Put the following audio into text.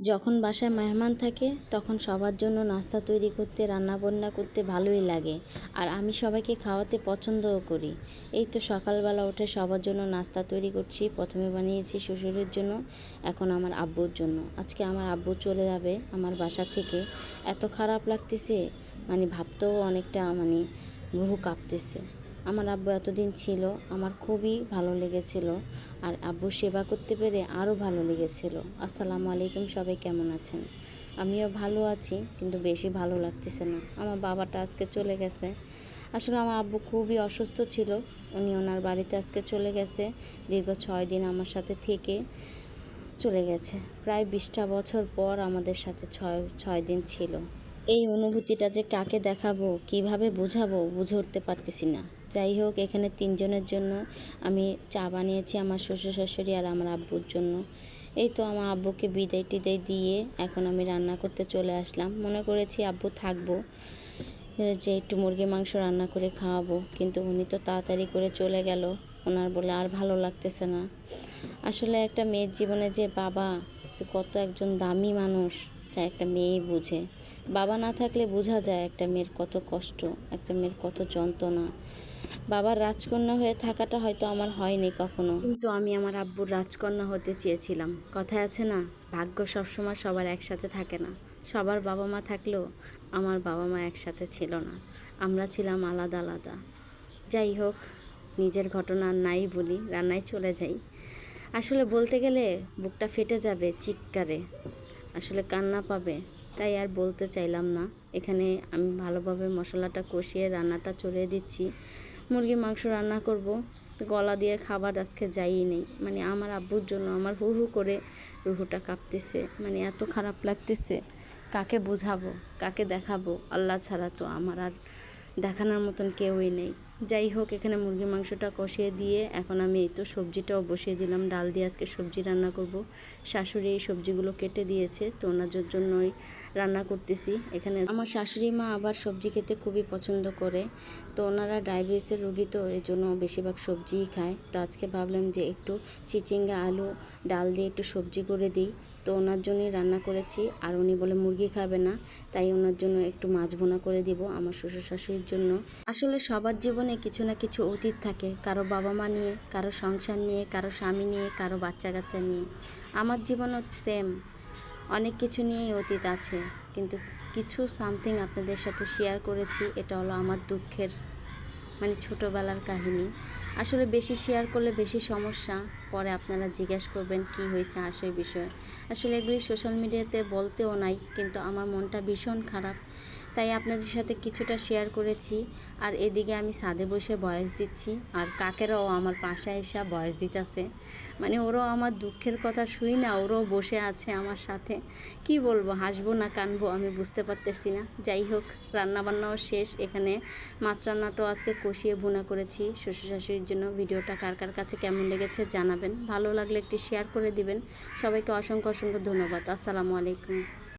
যখন বাসায় মেহমান থাকে, তখন সবার জন্য নাস্তা তৈরি করতে, রান্নাবান্না করতে ভালোই লাগে। আর আমি সবাইকে খাওয়াতে পছন্দও করি। এই তো সকালবেলা উঠে সবার জন্য নাস্তা তৈরি করছি। প্রথমে বানিয়েছি শ্বশুরের জন্য, এখন আমার আব্বুর জন্য। আজকে আমার আব্বু চলে যাবে আমার বাসা থেকে। এত খারাপ লাগতেছে মানে ভাবতেও অনেকটা মানে রুহু কাঁপতেছে। আমার আব্বু এতদিন ছিল, আমার খুবই ভালো লেগেছিল আর আব্বুর সেবা করতে পেরে আরও ভালো লেগেছিল। আসসালামু আলাইকুম, সবাই কেমন আছেন? আমিও ভালো আছি, কিন্তু বেশি ভালো লাগতেছে না। আমার বাবাটা আজকে চলে গেছে। আসলে আমার আব্বু খুবই অসুস্থ ছিল, উনি ওনার বাড়িতে আজকে চলে গেছে, দীর্ঘ ছয় দিন আমার সাথে থেকে চলে গেছে। প্রায় বিশটা বছর পর আমাদের সাথে ছয় ছয় দিন ছিল। এই অনুভূতিটা যে কাকে দেখাবো, কীভাবে বোঝাবো বুঝে উঠতে পারতেছি না। যাই হোক, এখানে তিনজনের জন্য আমি চা বানিয়েছি আমার শ্বশুর শাশুড়ি আর আমার আব্বুর জন্য। এই তো আমার আব্বুকে বিদায় টিদায় দিয়ে এখন আমি রান্না করতে চলে আসলাম। মনে করেছি আব্বু থাকব, যে একটু মুরগি মাংস রান্না করে খাওয়াবো, কিন্তু উনি তো তাড়াতাড়ি করে চলে গেল। ওনার বলে আর ভালো লাগতেছে না। আসলে একটা মেয়ের জীবনে যে বাবা কত একজন দামি মানুষ, তা একটা মেয়েই বুঝে। বাবা না থাকলে বোঝা যায় একটা মেয়ের কত কষ্ট, একটা মেয়ের কত যন্ত্রণা। বাবার রাজকন্যা হয়ে থাকাটা হয়তো আমার হয়নি কখনো। কিন্তু আমি আমার আব্বুর রাজকন্যা হতে চেয়েছিলাম। কথায় আছে না, ভাগ্য সবসময় সবার একসাথে থাকে না। সবার বাবা মা থাকলেও আমার বাবা মা একসাথে ছিল না। আমরা ছিলাম আলাদা আলাদা। যাই হোক, নিজের ঘটনা নাই বলি, রান্নায় চলে যাই। আসলে বলতে গেলে বুকটা ফেটে যাবে চিৎকারে। আসলে কান্না পাবে। তাই আর বলতে চাইলাম না। এখানে আমি ভালোভাবে মশলাটা কষিয়ে রান্নাটা চড়িয়ে দিচ্ছি। মুরগি মাংস রান্না করব। গলা দিয়ে খাবার আজকে যাইই নেই। মানে আমার আব্বুর জন্য আমার হু হু করে রুহুটা কাঁপতেছে। মানে এত খারাপ লাগতেছে। কাকে বোঝাবো? কাকে দেখাবো? আল্লাহ ছাড়া তো আমার আর দেখানোর মতন কেউই নেই। যাই হোক, এখানে মুরগি মাংসটা কষিয়ে দিয়ে এখন আমি এই তো সবজিটাও বসিয়ে দিলাম। ডাল দিয়ে আজকে সবজি রান্না করব। শাশুড়ি এই সবজিগুলো কেটে দিয়েছে, তো ওনাদের জন্যই রান্না করতেছি। এখানে আমার শাশুড়ি মা আবার সবজি খেতে খুবই পছন্দ করে, তো ওনারা ডায়াবেটিসের রুগী তো, এই জন্য বেশিরভাগ সবজিই খায়। তো আজকে ভাবলাম যে একটু চিচিঙ্গা, আলু, ডাল দিয়ে একটু সবজি করে দিই, তো ওনার জন্যই রান্না করেছি। আর উনি বলে মুরগি খাবে না, তাই ওনার জন্য একটু মাছ ভোনা করে দিব আমার শ্বশুর শাশুড়ির জন্য। আসলে সবার জীবনে কিছু না কিছু অতীত থাকে, কারও বাবা মা নিয়ে, কারও সংসার নিয়ে, কারও স্বামী নিয়ে, কারও বাচ্চা কাচ্চা নিয়ে। আমার জীবনও সেম অনেক কিছু নিয়েই অতীত আছে, কিন্তু কিছু সামথিং আপনাদের সাথে শেয়ার করেছি, এটা হলো আমার দুঃখের মানে ছোটোবেলার কাহিনী। আসলে বেশি শেয়ার করলে বেশি সমস্যা, পরে আপনারা জিজ্ঞেস করবেন কি হয়েছে আসল বিষয়ে। আসলে এগুলি সোশ্যাল মিডিয়াতে বলতেও নাই, কিন্তু আমার মনটা ভীষণ খারাপ। তাই আপনাদের সাথে কিছুটা শেয়ার করেছি। আর এদিকে আমি সাদে বসে বয়স দিচ্ছি। আর কাকেরাও আমার পাশে এসে বয়স দিতেছে। মানে ওরাও আমার দুঃখের কথা শুই না, ওরাও বসে আছে আমার সাথে। কি বলব, হাসবো না কানবো আমি বুঝতে পারতেছি না। যাই হোক, রান্নাবান্নাও শেষ। এখানে মাছ রান্নাটাও আজকে কষিয়ে ভুনা করেছি। শ্বশুর শাশুড়ির জন্য ভিডিওটা কার কার কাছে কেমন লেগেছে জানাবেন। ভালো লাগলে একটি শেয়ার করে দিবেন। সবাইকে অসংখ্য অসংখ্য ধন্যবাদ। আসসালামু আলাইকুম।